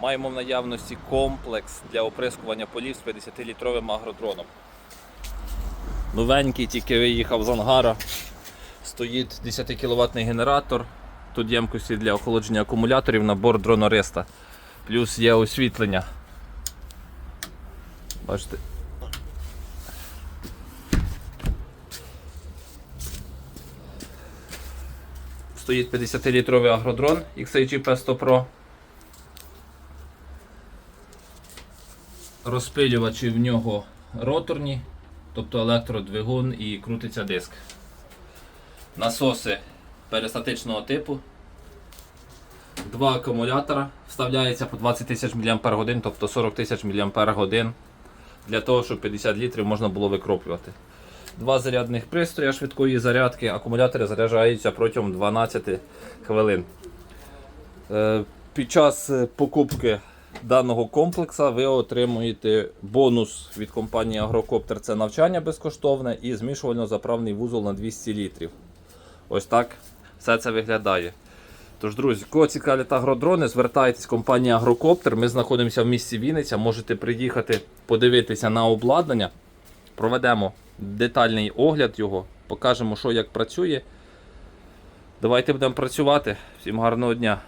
Маємо в наявності комплекс для оприскування полів з 50-літровим агродроном. Новенький, тільки виїхав з ангара. Стоїть 10 кВт генератор. Тут ємкості для охолодження акумуляторів, набор дронориста. Плюс є освітлення. Бачите. Стоїть 50-літровий агродрон XAG P100 Pro. Розпилювачі в нього роторні, тобто електродвигун і крутиться диск. Насоси перистатичного типу. Два акумулятора вставляється по 20 тисяч мАч, тобто 40 тисяч мАч для того, щоб 50 літрів можна було викроплювати. Два зарядних пристрої швидкої зарядки. Акумулятори заряджаються протягом 12 хвилин. Е, Під час е, покупки даного комплексу ви отримуєте бонус від компанії Агрокоптер це навчання безкоштовне і змішувально-заправний вузол на 200 літрів. Ось так все це виглядає. Тож, друзі, кого цікавлять агродрони, звертайтесь компанія Агрокоптер. Ми знаходимося в місті Вінниця. Можете приїхати подивитися на обладнання. Проведемо детальний огляд його, покажемо, що як працює. Давайте будемо працювати. Всім гарного дня!